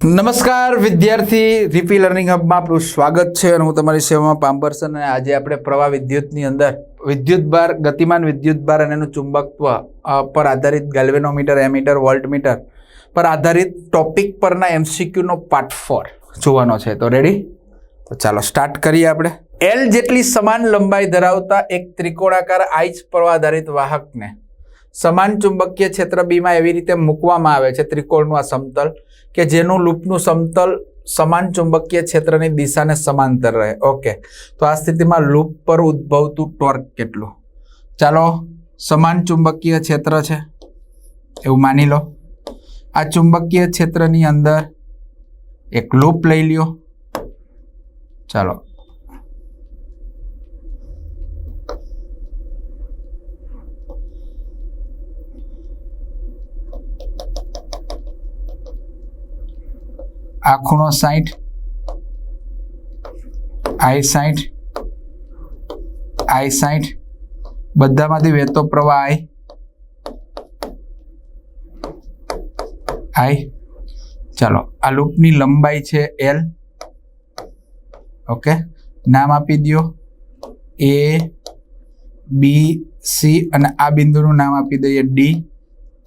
નમસ્કાર, વિદ્યાર્થી રીપી લર્નિંગ હબમાં આપણું સ્વાગત છે અને હું તમારી સેવામાં પામ્બરસન અને આજે આપણે પ્રવાહ વિદ્યુતની અંદર વિદ્યુત ભાર, ગતિમાન વિદ્યુત ભાર અને એનું ચુંબકત્વ પર આધારિત ગેલ્વેનોમીટર એમીટર વોલ્ટમીટર પર આધારિત ટોપિક પરના એમસીક્યુનો પાર્ટ ફોર જોવાનો છે. તો રેડી તો ચાલો સ્ટાર્ટ કરીએ આપણે. એલ જેટલી સમાન લંબાઈ ધરાવતા એક ત્રિકોણાકાર આઈચ પ્રવાહ આધારિત વાહકને સમાન ચુંબકીય ક્ષેત્ર બીમાં એવી રીતે મૂકવામાં આવે છે, ત્રિકોણનું આ સમતલ, કે જેનું લૂપનું સમતલ સમાન ચુંબકીય ક્ષેત્રની દિશાને સમાંતર રહે. ઓકે તો આ સ્થિતિમાં લૂપ પર ઉદ્ભવતું ટોર્ક કેટલું? ચાલો, સમાન ચુંબકીય ક્ષેત્ર છે, એવું માની લો. આ ચુંબકીય ક્ષેત્રની અંદર એક લૂપ લઈ લ્યો. ચાલો. આ ખૂણો સાઠ આઈ સાઠ આઈ સાઠ બધામાંથી વહેતો પ્રવાહ આઈ આઈ. ચાલો, આ લૂપની લંબાઈ છે એલ ઓકે, નામ આપી દો એ બી સી અને આ બિંદુનું નામ આપી દઈએ ડી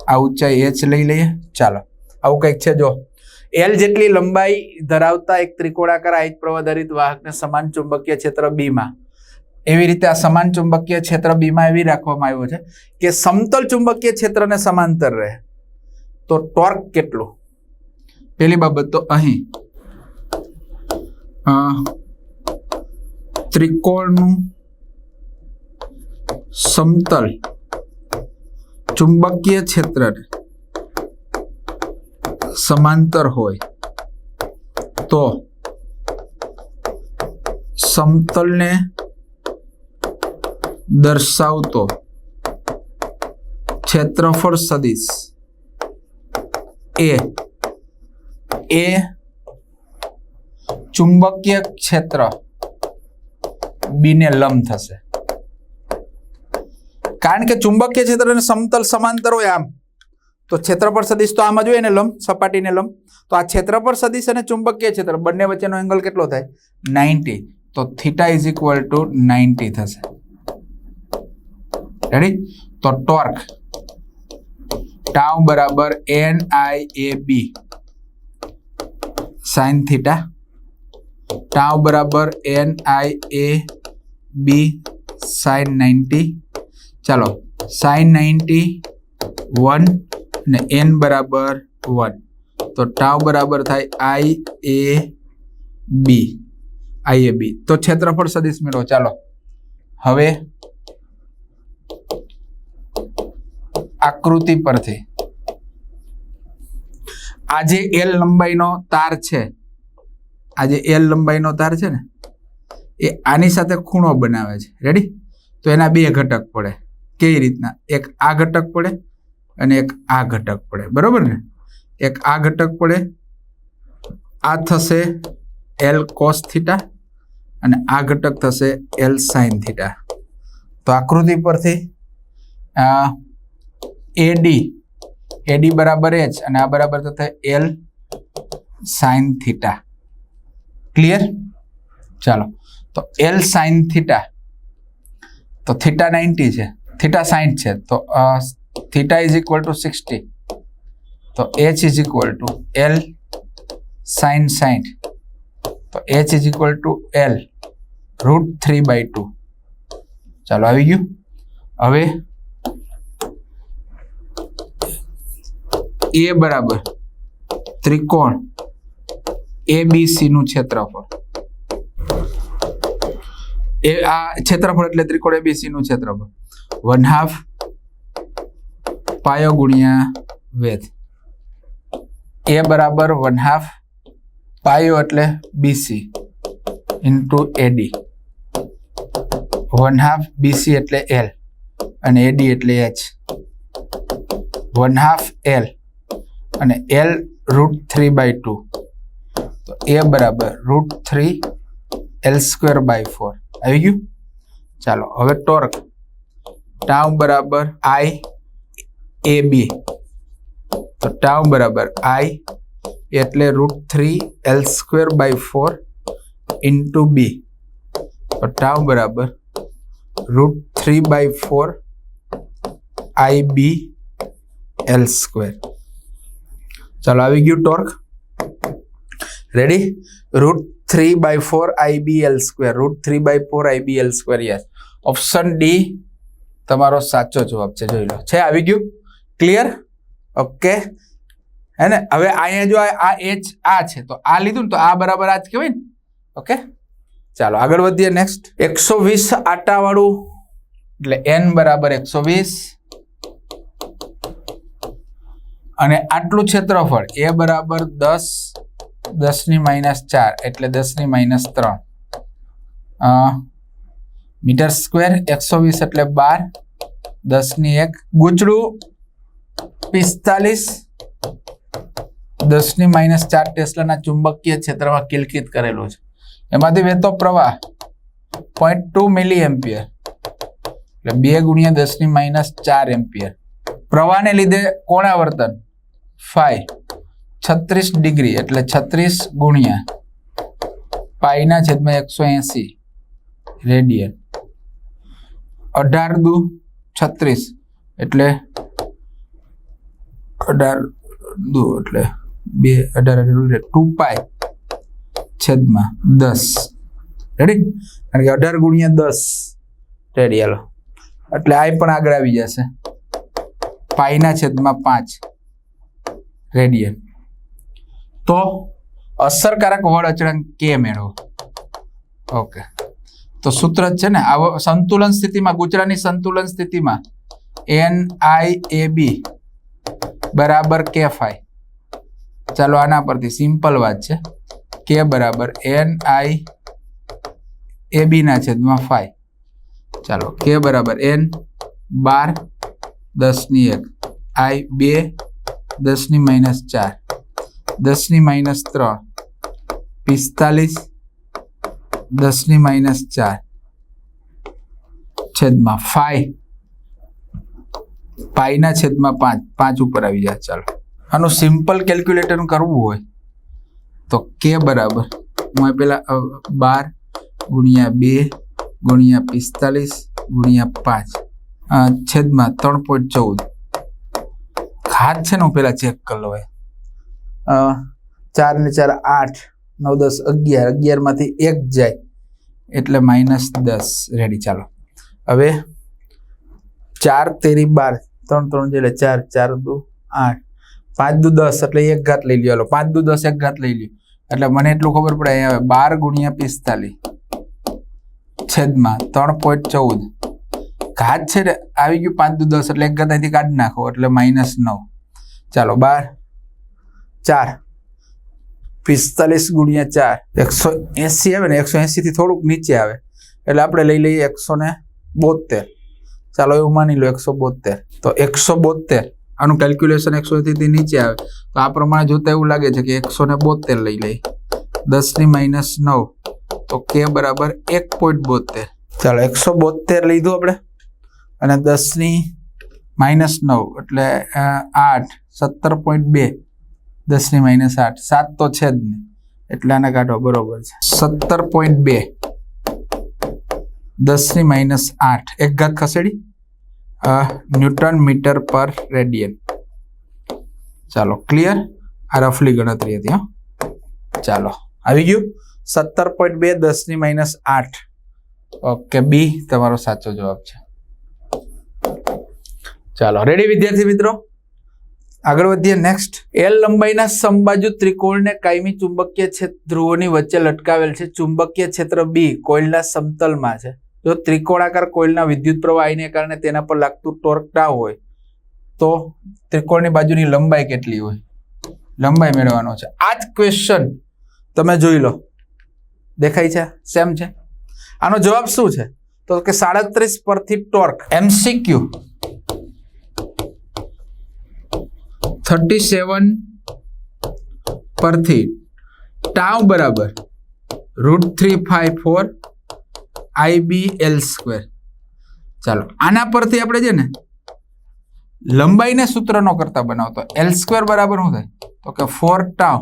આ ઊંચાઈ એચ લઈ લઈએ. ચાલો, આવું કંઈક છે જો. એલ જેટલી લંબાઈ ધરાવતા એક ત્રિકોણાકાર આયત પ્રવાધારિત વાહકને સમાન ચુંબકીય ક્ષેત્ર બીમાં એવી રીતે આ સમાન ચુંબકીય ક્ષેત્ર બીમાં એવી રાખવામાં આવ્યું છે કે સમતલ ચુંબકીય ક્ષેત્રને સમાંતર રહે. તો ટોર્ક કેટલું? પેલી બાબત તો અહીં. ત્રિકોણનું સમતલ ચુંબકીય ક્ષેત્રને સમાંતર હોય, તો સમતલને દર્શાવતો ક્ષેત્રફળ સદિશ એ એ ચુંબકીય ક્ષેત્ર બીને લંબ થશે. કારણ કે ચુંબકીય ક્ષેત્ર સમતલ સમાંતર હોય આમ. તો ક્ષેત્રફળ સદિશ તો આમ જ હોય ને લંબ, સપાટીને લંબ. તો આ ક્ષેત્રફળ સદિશ અને ચુંબકીય ક્ષેત્ર બંને વચ્ચેનો એંગલ કેટલો થાય? નાઇન્ટી. તો theta is equal to ninety થશે. રેડી તો ટોર્ક. ટાઉ બરાબર N I A B. Sine theta. Tau બરાબર N I A B. Sine ninety. ચાલો, સાઇન નાઇન્ટી વન ને એન બરાબર વન તો ટાવ બરાબર થાય આઈ એ બી આઈ એ બી તો ક્ષેત્રફળ સદીશ મેળવો. ચાલો. હવે આકૃતિ પરથી. આજે એલ લંબાઈનો તાર છે આજે એલ લંબાઈનો તાર છે ને, એ આની સાથે ખૂણો બનાવે છે. રેડી તો એના બે ઘટક પડે. કેવી રીતના? એક આ ઘટક પડે અને એક આ ઘટક પડે. બરોબર ને? એક આ ઘટક પડે. આ થશે એલ કોસ થીટા અને આ ઘટક થશે એલ સાઇન થીટા તો આકૃતિ પરથી એડી એડી બરાબર એચ અને આ બરાબર થશે એલ સાઇન થીટા ક્લિયર ચાલો. તો એલ સાઇન થીટા તો થીટા નાઇન્ટી છે. થીટા સાઈઠ છે. તો theta is equal to sixty તો H is equal to L sine સાઈઠ તો H is equal to L root three by two ચાલો આવી ગયું. હવે એ બરાબર ત્રિકોણ એ બી સી નું ક્ષેત્રફળ એ આ ક્ષેત્રફળ એટલે ત્રિકોણ એબીસી નું ક્ષેત્રફળ વન હાફ પાયો ગુણ્યા વેધ એ બરાબર વન હાફ પાયો એટલે BC into AD one half BC એટલે એલ અને એડી એટલે એચ વન હાફ એલ અને L root three by two તો એ બરાબર root three L square by four આવી ગયું? ચાલો, હવે ટોર્ક ટાઉ બરાબર આઈ એ બી તો ટાઉ બરાબર આઈ એટલે root three L square by four into B તો ટાઉ બરાબર root three by four I B L square ચાલો આવી ગયું torque ready root three by four I B L square root three by four I B L square yes option D તમારો સાચો જવાબ છે. જોઈ લો. છે? આવી ગયું? ક્લિયર ઓકે હે ને હવે અહીંયા જો આ એચ આ છે, તો આ લીધું ને તો આ બરાબર આ જ કહેવાય ને? ઓકે ચાલો, આગળ વધીએ નેક્સ્ટ એકસો વીસ આટાવાળું, એટલે એન બરાબર એકસો વીસ. અને આટલું ક્ષેત્રફળ એ બરાબર દસ, દસની માઇનસ ચાર, એટલે દસની માઇનસ ત્રણ. મીટર સ્ક્વેર એકસો વીસ એટલે બાર, દસની એક. ગુચડું પિસ્તાલીસ. દસની માઇનસ ચાર ટેસ્લાના ચુંબકીય ક્ષેત્રમાં કિલકિત કરેલું છે. એમાંથી વહેતો પ્રવાહ પોઈન્ટ ટુ મિલી એમ્પિયર એટલે બે ગુણ્યા દસની માઇનસ ચાર એમ્પિયર. પ્રવાહને લીધે કોણાવર્તન ફાઈ. છત્રીસ ડિગ્રી એટલે છત્રીસ ગુણ્યા પાઈના છેદમાં એકસો એંસી. રેડિયન. અઢાર દુ છત્રીસ એટલે અઢાર દો એટલે બે, અઢાર એટલે ટુ પાય છેદમાં દસ. રેડી કારણ કે અઢાર ગુણ્યા દસ. રેડી હાલો. એટલે આ પણ આગળ આવી જશે. પાઈના છેદમાં પાંચ. રેડિયન તો અસરકારક વળ અચળાંક કે મેળવો. ઓકે તો સૂત્ર જ છે ને, આવો સંતુલન સ્થિતિમાં ગુજરાતની સંતુલન સ્થિતિમાં એન આઈ એ બી બરાબર કે ફાઈ ચાલો આના પરથી સિમ્પલ વાત છે. કે બરાબર એન આઈ એ બી ના છેદમાં ફાઈ ચાલો કે બરાબર એન બાર દસની એક. આઈ બે દસની માઇનસ ચાર. દસની માઇનસ ત્રણ. પિસ્તાલીસ દસની માઇનસ ચાર. છેદમાં ફાઈ પાઈના છેદમાં પાંચ પાંચ ઉપર આવી જાય, ચાલો. આનું સિમ્પલ કેલ્ક્યુલેટર કરવું હોય, તો કે બરાબર? હું પેલા બાર ગુણ્યા બે ગુણ્યા પિસ્તાલીસ ગુણ્યા પાંચ છેદમાં ત્રણ પોઈન્ટ ચૌદ. ઘાત છે ને હું પેલા ચેક કરી લઉં ચાર ને ચાર આઠ, નવ દસ અગિયાર, અગિયારમાંથી એક જાય, એટલે માઇનસ દસ. રેડી ચાલો. હવે ચાર તેરી બાર. ત્રણ ત્રણ એટલે ચાર ચાર દુ આઠ. પાંચ દુ દસ, એટલે એક ઘાત લઈ લ્યો. પાંચ દુ દસ, એક ઘાત લઈ લ્યો. એટલે મને એટલું ખબર પડે, અહીંયા હવે બાર ગુણ્યા પિસ્તાલીસ. છેદમાં ત્રણ પોઈન્ટ ચૌદ. ઘાત છે ને, આવી ગયું પાંચ દુ દસ, એટલે એક ઘાત અહીંથી કાઢી નાખો, એટલે માઇનસ નવ. ચાલો, બાર, ચાર, પિસ્તાલીસ ગુણ્યા ચાર, એકસો એંસી આવે ને, એકસો એંસીથી થોડુંક નીચે આવે. એટલે આપણે લઈ લઈએ એકસો ને બોતેર ચાલો એવું માની લો એકસો બોતેર તો એકસો બોતેર આનું કેલ્ક્યુલેશન એકસો થી નીચે આવે. તો આ પ્રમાણે જોતા એવું લાગે છે કે એકસો ને બોતેર લઈ લઈ દસની માઇનસ નવ, તો કે બરાબર એક પોઈન્ટ બોતેર ચાલો એકસો બોતેર લીધું આપણે. અને દસની માઇનસ નવ, એટલે આઠ, સત્તર પોઈન્ટ બે. દસની માઇનસ આઠ, સાત તો છે જ નહીં. એટલે આને કાઢો, બરોબર છે. સત્તર પોઈન્ટ બે. દસની માઇનસ આઠ. એક ઘાત ખસેડી. ન્યૂટન મીટર પર રેડિયન. ચાલો ક્લિયર આ રફલી ગણતરી હતી, હો. ચાલો, આવી ગયું. સત્તર પોઈન્ટ બે, દસની માઇનસ આઠ. ઓકે બી તમારો સાચો જવાબ છે. ચાલો રેડી વિદ્યાર્થી મિત્રો? આગળ વધીએ નેક્સ્ટ એલ લંબાઈના સમબાજુ ત્રિકોણને કાયમી ચુંબકીય ધ્રુવોની વચ્ચે લટકાવેલ છે. ચુંબકીય ક્ષેત્ર બી કોઇલના સમતલમાં છે. જો ત્રિકોણાકાર કોઇલના વિદ્યુત પ્રવાહીને કારણે તેના પર લાગતું ટોર્ક ટાવ હોય, તો ત્રિકોણની બાજુની લંબાઈ કેટલી હોય? લંબાઈ મેળવવાનો છે. આ જ ક્વેશ્ચન તમે જોઈ લો. દેખાય છે? સેમ છે? આનો જવાબ શું છે? તો કે સાડત્રીસ પરથી ટોર્ક એમસીક્યુ થર્ટી સેવન પરથી ટાવ બરાબર root three five four I B L square. ચાલો, આના પરથી આપણે છે ને લંબાઈને સૂત્રનો કરતા બનાવતો. એલ સ્ક્વેર બરાબર શું થાય? તો કે ફોર ટાઉ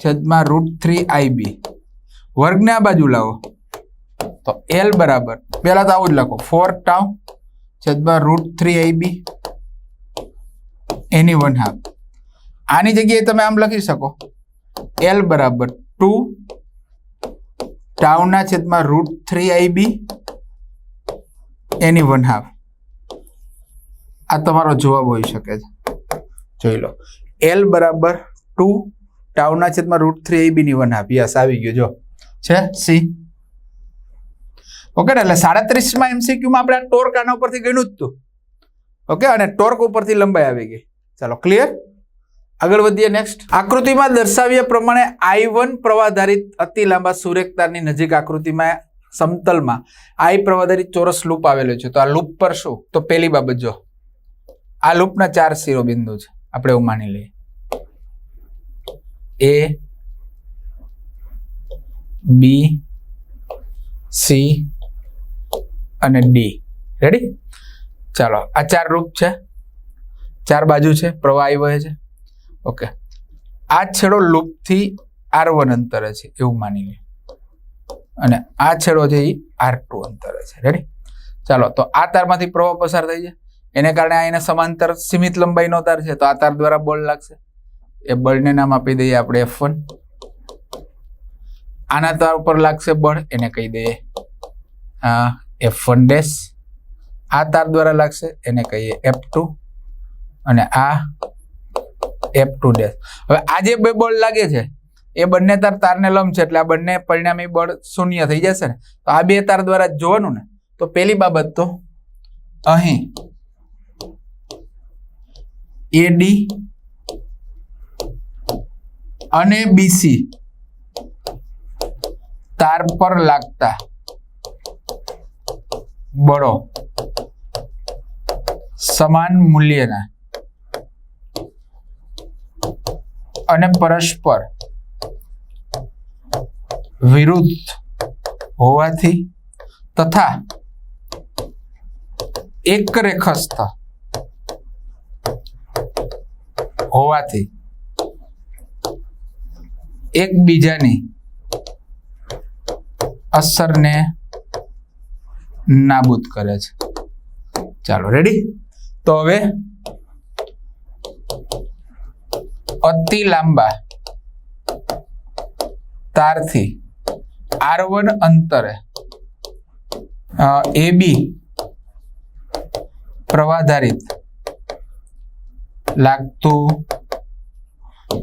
છેદમાં રૂટ થ્રી આઈબી વર્ગને આ બાજુ લાવો. તો એલ બરાબર, પહેલાં તો આવું જ લખો. ફોર ટાઉ છેદમાં રૂટ થ્રી આઈબી એની વન હાફ. આની જગ્યાએ તમે આમ લખી શકો. એલ બરાબર ટુ ટાઉના છેદમાં રૂટ થ્રી આઈ બી, એની વન હાફ. આ તમારો જવાબ હોઈ શકે છે. જોઈ લો. એલ બરાબર ટુ ટાઉના છેદમાં રૂટ થ્રી આઈ બી ની વન હાફ. યસ, આવી ગયો. જો. છે? સી. ઓકે ને એટલે સાડત્રીસમાં એમસીક્યુમાં આપણે ટોર્ક આના ઉપરથી ગણ્યું જ હતું ઓકે અને ટોર્ક ઉપરથી લંબાઈ આવી ગઈ. ચાલો ક્લિયર આગળ વધીએ નેક્સ્ટ આકૃતિમાં દર્શાવ્યા પ્રમાણે આઈ વન પ્રવાધારિત અતિ લાંબા સુરેખતારની નજીક આકૃતિમાં સમતલમાં આઈ પ્રવાધારિત ચોરસ લૂપ આવેલો છે. તો આ લૂપ પર શું? તો પહેલી બાબત જો, આ લૂપના ચાર શિરોબિંદુ છે. આપણે એવું માની લઈએ. એ બી સી અને ડી રેડી ચાલો, આ ચાર રૂપ છે. ચાર બાજુ છે. પ્રવાહ વહે છે. ઓકે આ છેડો લૂપથી આર વન અંતરે છે, એવું માની લે અને આ છેડો છે એ આર ટુ અંતરે છે. રેડી ચાલો, તો આ તારમાંથી પ્રવાહ પસાર થઈ જાય. એને કારણે આ એને સમાંતર સીમિત લંબાઈનો તાર છે, તો આ તાર દ્વારા બળ લાગશે. એ બળને નામ આપી દઈએ આપણે એફ વન આના તાર ઉપર લાગશે બળ, એને કહી દઈએ એફ વન ડેશ આ તાર દ્વારા લાગશે, એને કહીએ એફ ટુ અને આ એફ ટુ ડેશ હવે આ જે બે બળ લાગે છે, એ બંને તાર તારને લંબ છે, એટલે આ બંને પરિણામી બળ શૂન્ય થઈ જશે ને. તો આ બે તાર દ્વારા જોવાનું ને. તો પહેલી બાબત તો અહીં એડી અને બીસી તાર પર લાગતા બળો સમાન મૂલ્યના અને પરસ્પર વિરુદ્ધ હોવાથી તથા એક રેખસ્થ હોવાથી એકબીજાની અસરને નાબૂદ કરે છે. ચાલો રેડી તો હવે અતિ લાંબા. તારથી. આર વન અંતરે. એ બી પ્રવાધારિત લાગતું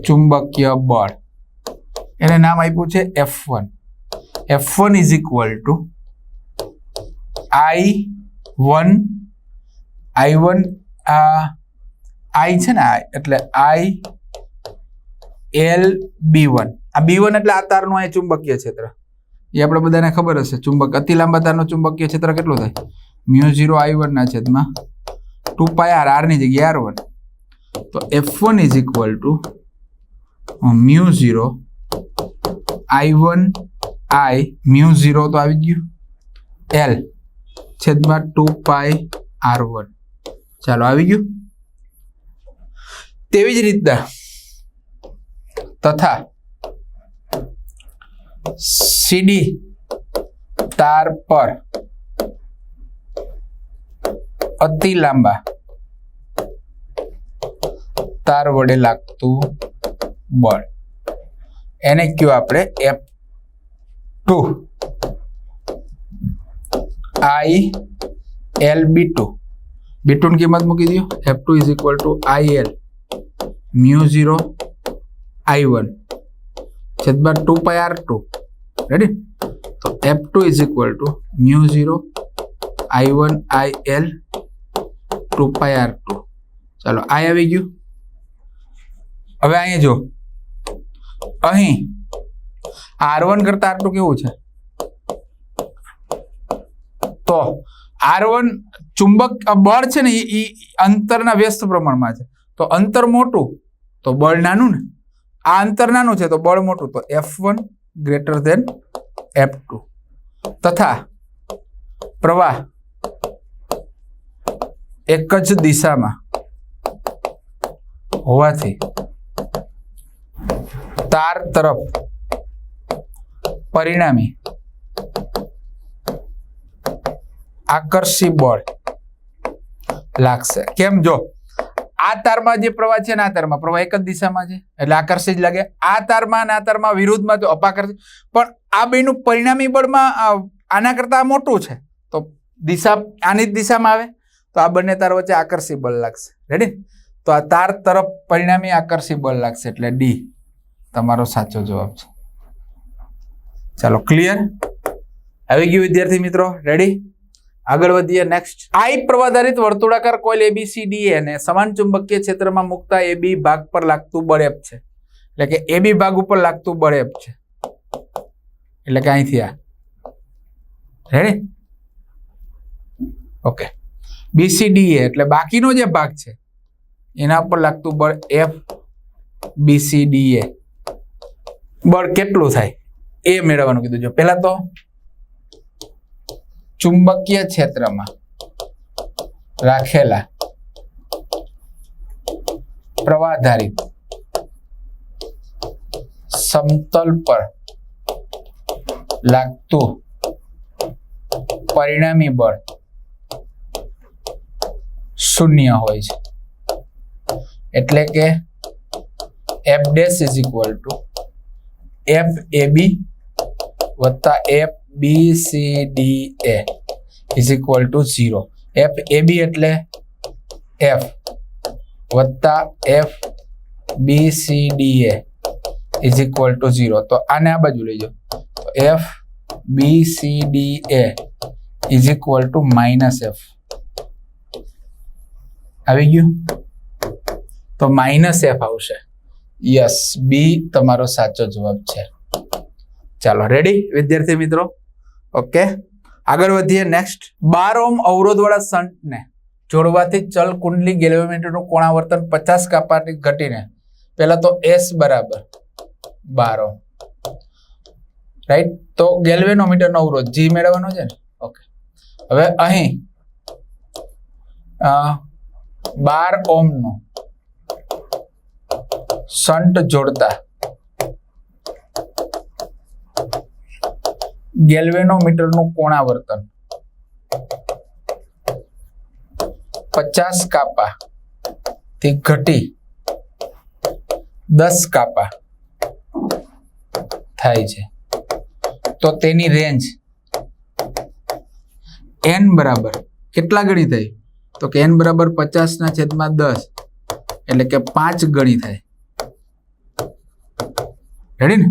ચુંબકીય બળ. એને નામ આપ્યું છે F one F one is equal to I one I one આ આઈ છે ને આઈ એટલે આઈ એલ બી વન આ બી વન એટલે આ તારનું આ ચુંબકીય ક્ષેત્ર. એ આપણે બધાને ખબર હશે. ચુંબક અતિ લાંબા તારનું ચુંબકીય ક્ષેત્ર કેટલું થાય? મ્યુ ઝીરો આઈ વનના છેદમાં ટુ પાય આર. આરની જગ્યાએ આર વન. તો F one is equal to mu zero I one I. Mu zero તો આવી ગયું. એલ છેદમાં ટુ પાય આર વન. ચાલો, આવી ગયું. તેવી જ રીતના તથા સીડી તાર પર અતિ લાંબા તાર વડે લાગતું બળ. એને કયો આપણે F two? I L B two. B two ની કિંમત મૂકી દો F two is equal to I L. Mu zero I one છેદમાં two pi R two ready તો F two is equal to mu zero I one I L two pi R two ચાલો I આવી ગયું. હવે અહીંયા જો. અહીં R one કરતા આર ટુ કેવું છે? તો આર વન ચુંબક બળ છે ને, એ અંતરના વ્યસ્ત પ્રમાણમાં છે. તો અંતર મોટું, તો બળ નાનું ને? આ અંતર નાનું છે તો બળ મોટું તો F one greater than F two તથા પ્રવાહ એક જ દિશામાં હોવાથી તાર તરફ પરિણામી આકર્ષી બળ લાગશે. કેમ? જો આ તારમાં જે પ્રવાહ છે ને આ તારમાં પ્રવાહ એક જ દિશામાં છે, એટલે આકર્ષિત લાગે. આ તારમાં આ તારમાં વિરુદ્ધમાં તો અપાકર્ષિત. પણ આ બેનું પરિણામી બળમાં આના કરતાં મોટું છે. તો દિશા, આની જ દિશામાં આવે. તો આ બંને તાર વચ્ચે આકર્ષી બળ લાગશે. રેડી તો આ તાર તરફ પરિણામી આકર્ષી બળ લાગશે, એટલે ડી તમારો સાચો જવાબ છે. ચાલો ક્લિયર આવી ગયું, વિદ્યાર્થી મિત્રો. રેડી આગળ વધીએ નેક્સ્ટ આઈ પ્રવાધારિત વર્તુળાકાર કોઇલ એબીસીડી ને સમાન ચુંબકીય ક્ષેત્રમાં મુકતા એબી ભાગ પર લાગતું બળ એફ છે. એટલે કે એબી ભાગ ઉપર લાગતું બળ એફ છે. એટલે કે અહીંથી આ. રેડી ઓકે બીસીડી એટલે બાકીનો જે ભાગ છે, એના ઉપર લાગતું બળ એફ બીસીડી બળ કેટલું થાય? એ મેળવવાનું કીધું જો. પહેલાં તો ચુંબકીય ક્ષેત્રમાં રાખેલા પ્રવાધારિત સમતલ પર લાગતું પરિણામી બળ શૂન્ય હોય છે. એટલે કે F dash is equal to F A વત્તા F B C D A is equal to zero F A B એટલે એફ વત્તા F B C D A is equal to zero તો આને આ બાજુ લઈ જાઓ. F B C D A is equal to minus F આવી ગયું? તો માઇનસ એફ આવશે. યસ બી તમારો સાચો જવાબ છે. ચાલો રેડી વિદ્યાર્થી મિત્રો? ઓકે આગળ વધીએ નેક્સ્ટ બાર ઓમ અવરોધવાળા શંટને જોડવાથી ચલ કુંડલી ગેલ્વેમીટરનું કોણાવર્તન પચાસ કાપાની ઘટીને. પહેલા તો એસ બરાબર. બાર ઓમ રાઈટ તો ગેલ્વેનોમીટરનો અવરોધ જી મેળવવાનો છે ને? ઓકે હવે અહીં બાર ઓમનું શંટ જોડતા ગેલ્વેનોમીટરનું કોણાવર્તન. પચાસ કાપા થી ઘટી દસ કાપા થાય છે. તો તેની રેન્જ એન બરાબર કેટલા ગણી થઈ? તો કે એન બરાબર પચાસ ના છેદમાં દસ એટલે કે પાંચ ગણી થાય. રેડી ને?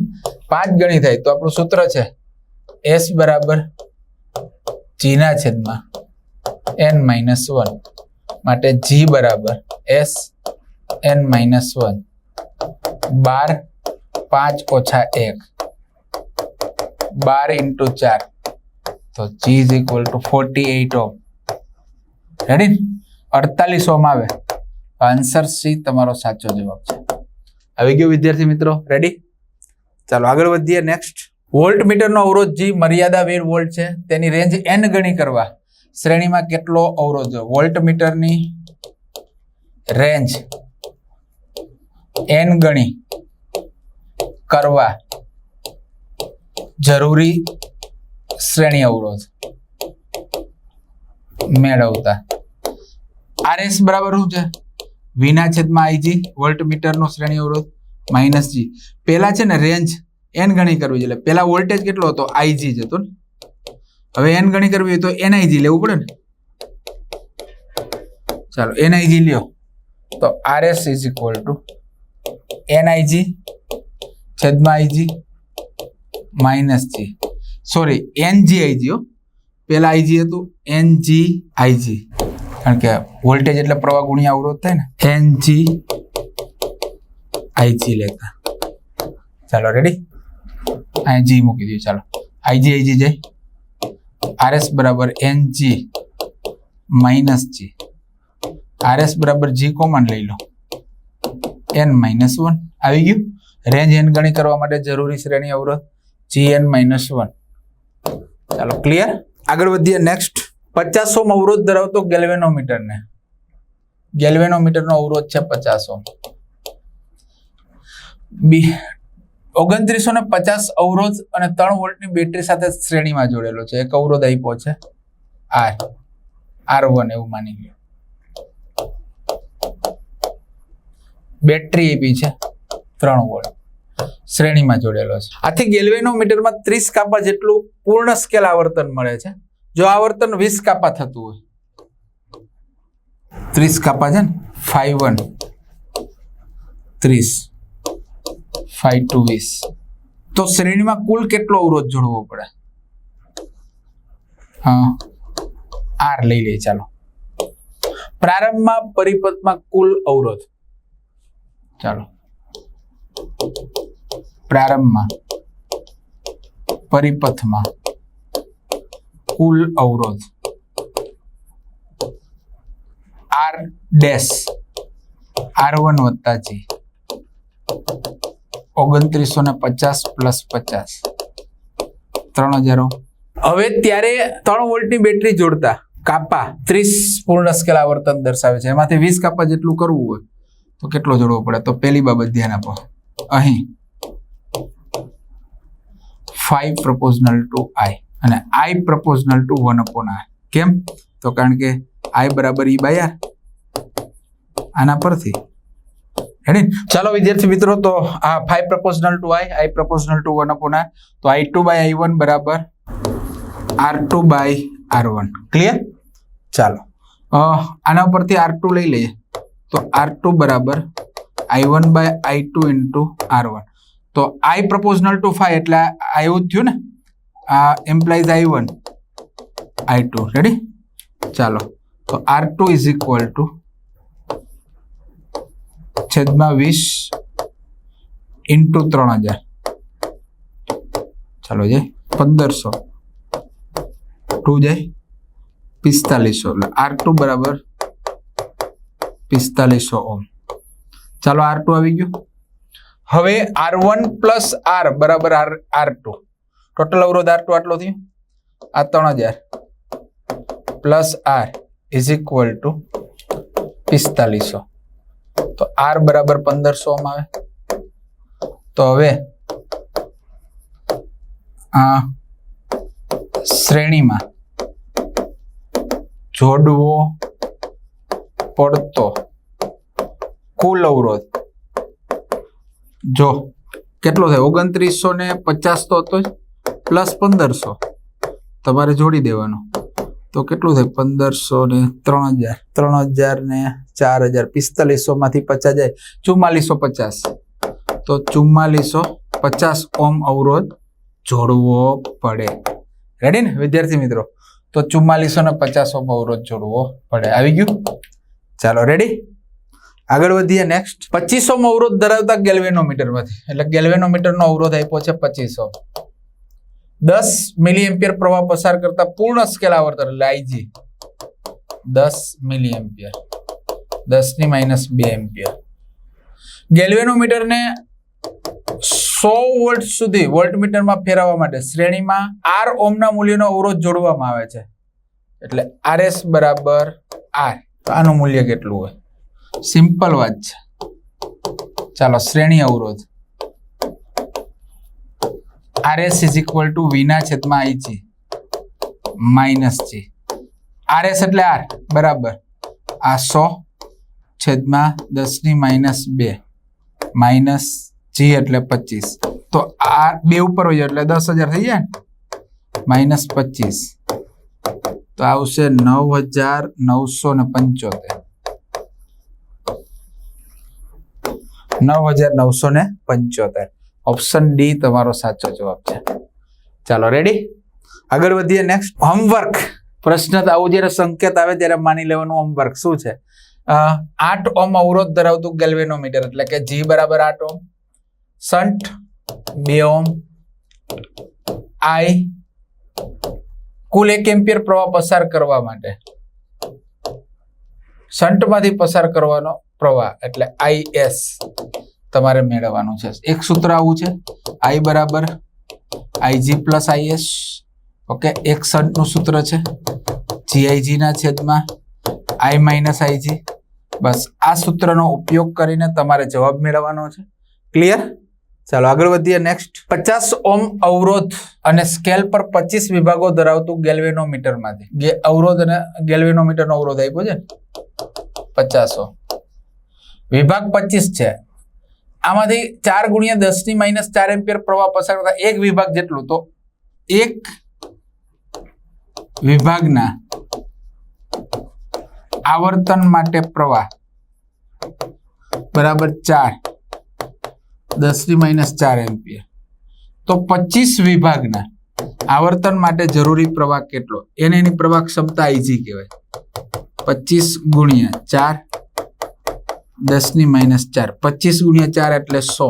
પાંચ ગણી થાય તો આપણું સૂત્ર છે એસ બરાબર જીના છેદમાં એન માઇનસ વન માટે જી બરાબર એસ એન માઇનસ વન. બાર પાંચ ઓછા એક. બાર ઇન્ટુ ચાર. તો G is equal to forty eight ohm ready અડતાલીસ ઓમ આવે આન્સર સી તમારો સાચો જવાબ છે. આવી ગયો વિદ્યાર્થી મિત્રો. રેડી ચાલો આગળ વધીએ નેક્સ્ટ. વોલ્ટ મીટરનો અવરોધ જે મર્યાદા વેર વોલ્ટ છે, તેની રેન્જ એન ગણી કરવા શ્રેણીમાં કેટલો અવરોધ વોલ્ટ મીટરની રેન્જ એન ગણી કરવા જરૂરી શ્રેણી અવરોધ મેળવતા. આરએસ બરાબર શું છે? વિના છેદમાં આઈજી વોલ્ટ મીટરનો શ્રેણી અવરોધ માઇનસ જી પહેલા છે ને, રેન્જ એન ગણી કરવી એટલે પહેલા વોલ્ટેજ કેટલો હતો? આઈજી જ હતો ને. હવે એન ગણી કરવી હોય તો એનઆઈજી લેવું પડે ને. ચાલો એનઆઈજી લ્યો. તો RS is equal to NIG છેદમાં IG minus G sorry NG IG હો. પહેલા આઈજી હતું એનજી આઈજી કારણ કે વોલ્ટેજ એટલે પ્રવાહ ગુણ્યા અવરોધ થાય ને. એનજી આઈજી લેતા. ચાલો રેડી અહીં જી મૂકી દઈએ, ચાલો. આઈજી આઈજી જાય આરએસ બરાબર N G minus G RS બરાબર જી કોમન લઈ લો. એન માઇનસ વન આવી ગયું? રેન્જ એન ગણી કરવા માટે જરૂરી શ્રેણી અવરોધ જી એન માઇનસ વન ચાલો ક્લિયર આગળ વધીએ નેક્સ્ટ પચાસો અવરોધ ધરાવતો ગેલ્વેનોમીટર ને ગેલ્વેનોમીટર નો અવરોધ છે પચાસો ઓગણત્રીસો ને પચાસ અવરોધ અને ત્રણ વોલ્ટની બેટરી સાથે શ્રેણીમાં જોડેલો છે. એક અવરોધ આપ્યો છે આર આર વન એવું માની લો બેટરી આપી છે. ત્રણ વોલ્ટ. શ્રેણીમાં જોડેલો છે. આથી ગેલ્વેનોમીટરમાં ત્રીસ કાપા જેટલું પૂર્ણ સ્કેલ આવર્તન મળે છે. જો આવર્તન વીસ કાપા થતું હોય. ત્રીસ કાપા છે ને? Five one. ત્રીસ. ફાઈવ ટુ વીસ. તો શ્રેણીમાં કુલ કેટલો અવરોધ જોડવો પડે? હા. આર લઈ લઈએ ચાલો. પ્રારંભમાં પરિપથમાં કુલ અવરોધ. ચાલો. પ્રારંભમાં પરિપથમાં કુલ અવરોધ. Are dash. આર વન વત્તા જી. ઓગણત્રીસો ને પચાસ પ્લસ પચાસ. ત્રણ હજારો. હવે ત્યારે ત્રણ વોલ્ટની બેટરી જોડતા કાપા ત્રીસ પૂર્ણ સ્કેલ આવર્તન દર્શાવે છે. એમાંથી વીસ કાપા જેટલું કરવું હોય તો કેટલો જોડવો પડે? તો પહેલી બાબત ધ્યાન આપો. અહીં ફાઈવ પ્રપોઝનલ ટુ આઈ અને I proportional to one upon R કેમ? તો કારણ કે આઈ બરાબર ઈ બાય આર આના પરથી ચાલો વિદ્યાર્થી મિત્રો, તો આ five proportional to I I proportional to one upon તો I two by I one બરાબર R two by R one clear ચાલો. આના ઉપરથી આર ટુ લઈ લઈએ. તો આર ટુ બરાબર I one by I two R one તો આઈ પ્રપોઝનલ ટુ ફાઈવ એટલે આ એવું જ થયું ને? આ implies I one I two ready ચાલો. તો R two is equal to છેદમાં વીસ ઇન્ટુ ત્રણ હજાર. ચાલો જાય પંદરસો. ટુ જાય. પિસ્તાલીસો. એટલે આર ટુ બરાબર પિસ્તાલીસો ઓમ ચાલો આર ટુ આવી ગયું. હવે આર વન પ્લસ આર બરાબર આર આર ટુ. ટોટલ અવરોધ આર ટુ આટલો થયો? આ ત્રણ હજાર. Plus R is equal to પિસ્તાલીસો. તો આર બરાબર પંદરસો આવે. તો હવે આ શ્રેણીમાં જોડવો પડતો કુલ અવરોધ. જો કેટલો થાય? ઓગણત્રીસો ને પચાસ તો હતો પ્લસ પંદરસો. તમારે જોડી દેવાનો. તો કેટલું થાય? પંદરસો ને ત્રણ હજાર ત્રણ હજાર ને ચાર હજાર પિસ્તાલીસો માંથી પચાસ જાય. ચુમ્માલીસો પચાસ. તો ચુમ્માલીસો પચાસ ઓમ અવરોધ જોડવો પડે. રેડી ને? વિદ્યાર્થી મિત્રો? તો ચુમ્માલીસો ને પચાસ ઓમ અવરોધ જોડવો પડે. આવી ગયું? ચાલો રેડી આગળ વધીએ નેક્સ્ટ પચીસો અવરોધ ધરાવતા ગેલ્વેનોમીટરમાંથી. એટલે ગેલ્વેનોમીટર નો અવરોધ આપ્યો છે પચીસો દસ મિલી એમ્પિયર પ્રવાહ પસાર કરતા પૂર્ણ સ્કેલ આવર્તન એટલે આઈજી દસ મિલી એમ્પિયર દસની માઇનસ બે એમ્પિયર ગેલ્વેનોમીટર ને સો વોલ્ટ સુધી વોલ્ટમીટરમાં ફેરવવા માટે શ્રેણીમાં આર ઓમના મૂલ્યનો અવરોધ જોડવામાં આવે છે. એટલે આરએસ બરાબર આર આનું મૂલ્ય કેટલું હોય? સિમ્પલ વાત છે. ચાલો, શ્રેણી અવરોધ. આરએસ ઇઝ ઇક્વલ ટુ વીના છેદમાં આઈજી માઇનસ જી આરએસ એટલે આર. બરાબર. આ સો છેદમાં દસની માઇનસ બે. માઇનસ જી એટલે પચીસ. તો આ બે ઉપર હોય એટલે દસ હજાર થઈ જાય ને? માઇનસ પચીસ. તો આવશે નવ હજાર નવસો ને પંચોતેર. નવ હજાર નવસો ને પંચોતેર. ઓપ્શન ડી તમારો સાચો જવાબ છે. ચાલો રેડી આગળ વધીએ નેક્સ્ટ હોમવર્ક પ્રશ્ન આવું, જ્યારે સંકેત આવે ત્યારે માની લેવાનું હોમવર્ક શું છે? આઠ ઓમ અવરોધ ધરાવતું ગેલ્વેનોમીટર એટલે કે જી બરાબર આઠ ઓમ સંટ બે ઓમ આઈ કુલ એક એમ્પિયર પ્રવાહ પસાર કરવા માટે. સંટમાંથી પસાર કરવાનો પ્રવાહ, એટલે આઈ એસ તમારે મેળવવાનું છે. એક સૂત્ર આવું છે. આઈ બરાબર આઈજી પ્લસ આઈએસ ઓકે એક સંટનું સૂત્ર છે. જીઆઈજીના છેદમાં આઈ માઇનસ આઈજી બસ, આ સૂત્રનો ઉપયોગ કરીને તમારે જવાબ મેળવવાનો છે. ક્લિયર ચાલો, આગળ વધીએ નેક્સ્ટ પચાસ ઓમ અવરોધ અને સ્કેલ પર પચીસ વિભાગો ધરાવતું ગેલ્વેનોમીટરમાંથી ગે- અવરોધ અને ગેલ્વેનોમીટર નો અવરોધ આપ્યો છે પચાસો વિભાગ પચીસ છે. આમાંથી ચાર ગુણ્યા દસની માઇનસ ચાર એમ્પિયર પ્રવાહ પસાર કરતા એક વિભાગ જેટલું, તો એક વિભાગના આવર્તન માટે પ્રવાહ બરાબર ચાર દસની માઇનસ ચાર એમ્પિયર તો પચીસ વિભાગના આવર્તન માટે જરૂરી પ્રવાહ કેટલો? એને એની પ્રવાહ ક્ષમતા આઈજી કહેવાય. પચીસ ગુણ્યા ચાર દસની માઇનસ ચાર. પચીસ ગુણ્યા ચાર એટલે સો.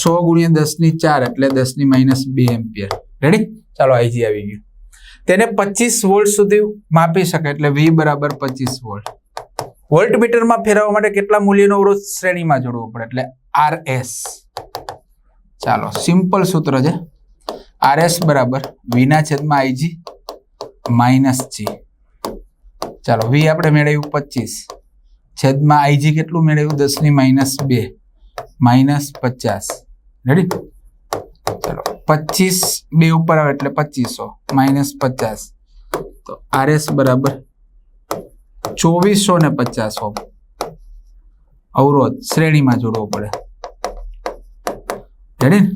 સો ગુણ્યા દસની ચાર એટલે દસની માઇનસ બે એમ્પિયર. રેડી ચાલો આઈજી આવી ગયું. તેને પચીસ વોલ્ટ સુધી માપી શકાય એટલે વી બરાબર પચીસ વોલ્ટ મીટરમાં ફેરવવા માટે કેટલા મૂલ્યનો અવરોધ શ્રેણીમાં જોડવો પડે એટલે આર એસ ચાલો સિમ્પલ સૂત્ર છે. આર એસ બરાબર વીના છેદમાં આઈજી માઇનસ જી ચાલો વી આપણે મેળવ્યું પચીસ. છેદમાં આઈજી કેટલું મેળવ્યું? દસની માઇનસ બે. માઇનસ પચાસ. રેડી ચલો. પચીસ બે ઉપર આવે એટલે પચીસો. માઇનસ પચાસ. તો આરએસ બરાબર ચોવીસો ને પચાસ ઓમ અવરોધ શ્રેણીમાં જોડવો પડે. રેડી ને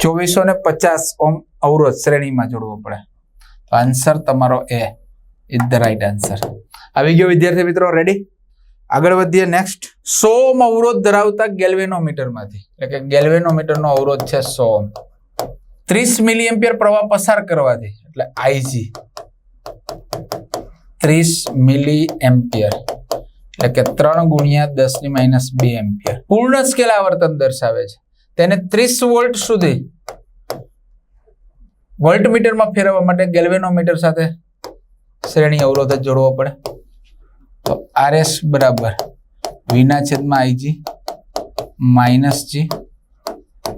ચોવીસો ને પચાસ ઓમ અવરોધ શ્રેણીમાં જોડવો પડે. તો આન્સર તમારો A is the right answer આવી ગયો વિદ્યાર્થી મિત્રો રેડી આગળ વધીએ નેક્સ્ટ સો ઓમ અવરોધ ધરાવતા ગેલ્વેનોમીટરમાંથી એટલે કે ગેલ્વેનોમીટર નો અવરોધ છે સો ઓમ ત્રીસ મિલી એમ્પિયર પ્રવાહ પસાર કરવાથી. એટલે આઈજી ત્રીસ મિલી એમ્પિયર એટલે કે ત્રણ ગુણ્યા દસની માઇનસ બે એમ્પિયર. પૂર્ણ સ્કેલ આવર્તન દર્શાવે છે. તેને ત્રીસ વોલ્ટ સુધી વોલ્ટ મીટરમાં ફેરવવા માટે ગેલ્વેનોમીટર સાથે શ્રેણી અવરોધ જ જોડવો પડે. તો આર એસ બરાબર. વીના છેદમાં આઈજી માઇનસ જી,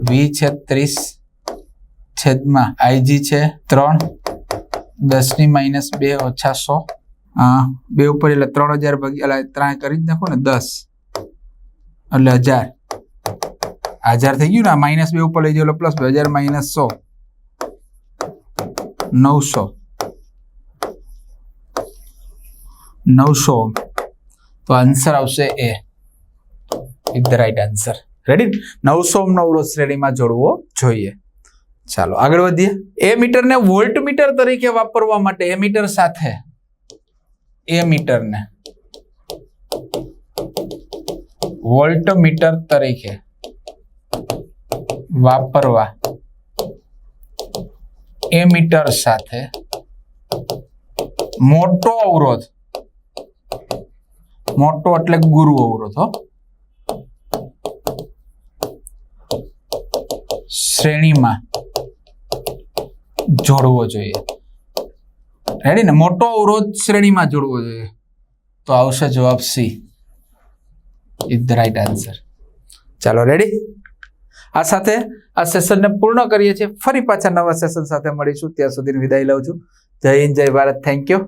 વી છે ત્રીસ, છેદમાં આઈજી છે ત્રણ, દસની માઇનસ બે ઓછા સો. બે ઉપર એટલે ત્રણ હજાર ભાગ્યા ત્રણ કરી જ નાખો ને દસ. એટલે હજાર. હજાર થઈ ગયું ને માઇનસ બે ઉપર લઈ જાઓ એટલે પ્લસ હજાર માઇનસ સો. નવસો. નવસો તો આન્સર આવશે A is the right answer ready નવસો નવરો શ્રેણીમાં જોડવો જોઈએ. ચાલો, આગળ વધીએ. એ મીટરને વોલ્ટ મીટર તરીકે વાપરવા માટે એ મીટર સાથે. એ મીટરને વોલ્ટ મીટર તરીકે વાપરવા એ મીટર સાથે. મોટો અવરોધ મોટો એટલે ગુરુ અવરોધ શ્રેણીમાં જોડવો જોઈએ. રેડી ને? મોટો અવરોધ શ્રેણીમાં જોડવો જોઈએ. તો આવશે જવાબ C. Is the right answer ચાલો રેડી આ સાથે આ સેશનને પૂર્ણ કરીએ છીએ. ફરી પાછા નવા સેશન સાથે મળીશું. ત્યાં સુધી વિદાય લઉં છું. જય હિન્દ, જય ભારત. Thank you